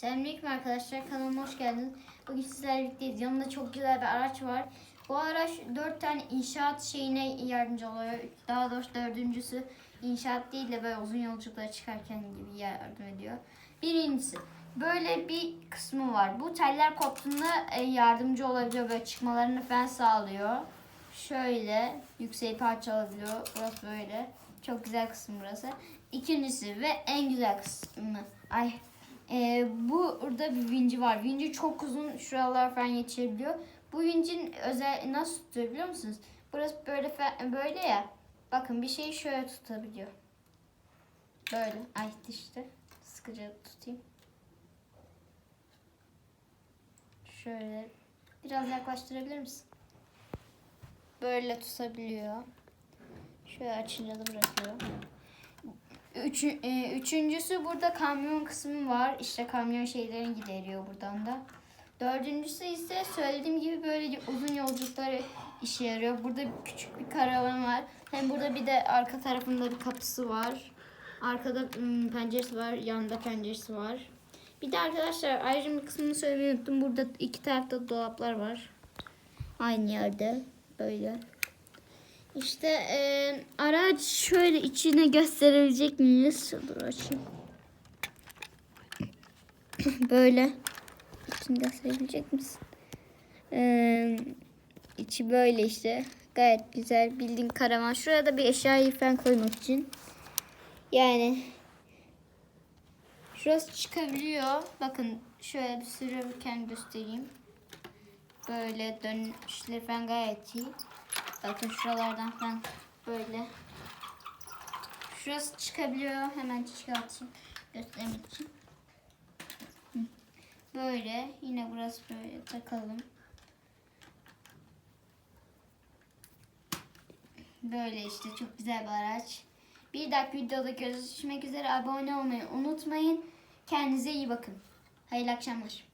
Selamünaleyküm arkadaşlar kanalıma hoş geldiniz. Bugün sizlerle birlikteyiz. Yanımda çok güzel bir araç var. Bu araç dört tane inşaat şeyine yardımcı oluyor. Daha doğrusu dördüncüsü inşaat değil de böyle uzun yolculuklara çıkarken gibi yardım ediyor. Birincisi böyle bir kısmı var. Bu teller koptuğunda e, yardımcı olabiliyor. Böyle çıkmalarını falan sağlıyor. Şöyle yükseği parçalabiliyor. Burası böyle. Çok güzel kısım burası. İkincisi ve en güzel kısmı. Ay ee, burada bir vinci var. Vinci çok uzun şuralar falan yetişebiliyor. Bu vincin özel nasıl tutuyor biliyor musunuz? Burası böyle böyle ya. Bakın bir şeyi şöyle tutabiliyor. Böyle. Ay işte. Sıkıca tutayım. Şöyle. Biraz yaklaştırabilir misin? Böyle tutabiliyor. Şöyle açınca da bırakıyor. Üçü, e, üçüncüsü burada kamyon kısmı var. İşte kamyon şeylerini gideriyor buradan da. Dördüncüsü ise söylediğim gibi böyle uzun yolculuklara işe yarıyor. Burada küçük bir karavan var. Hem burada bir de arka tarafında bir kapısı var. Arkada ım, penceresi var. Yanında penceresi var. Bir de arkadaşlar ayrıca bir kısmını söylemeyi unuttum. Burada iki tarafta dolaplar var. Aynı yerde. Böyle. İşte e, araç şöyle içine gösterebilecek miyiz? Dur açayım. böyle. İçini gösterebilecek misin? E, içi böyle işte. Gayet güzel. Bildiğin karavan. Şuraya da bir eşyayı falan koymak için. Yani şurası çıkabiliyor. Bakın şöyle bir sürürken göstereyim. Böyle dönüşleri falan gayet iyi. Bakın şuralardan falan böyle. Şurası çıkabiliyor. Hemen çıkartayım. Göstermek için. Böyle. Yine burası böyle takalım. Böyle işte çok güzel bir araç. Bir dahaki videoda görüşmek üzere. Abone olmayı unutmayın. Kendinize iyi bakın. Hayırlı akşamlar.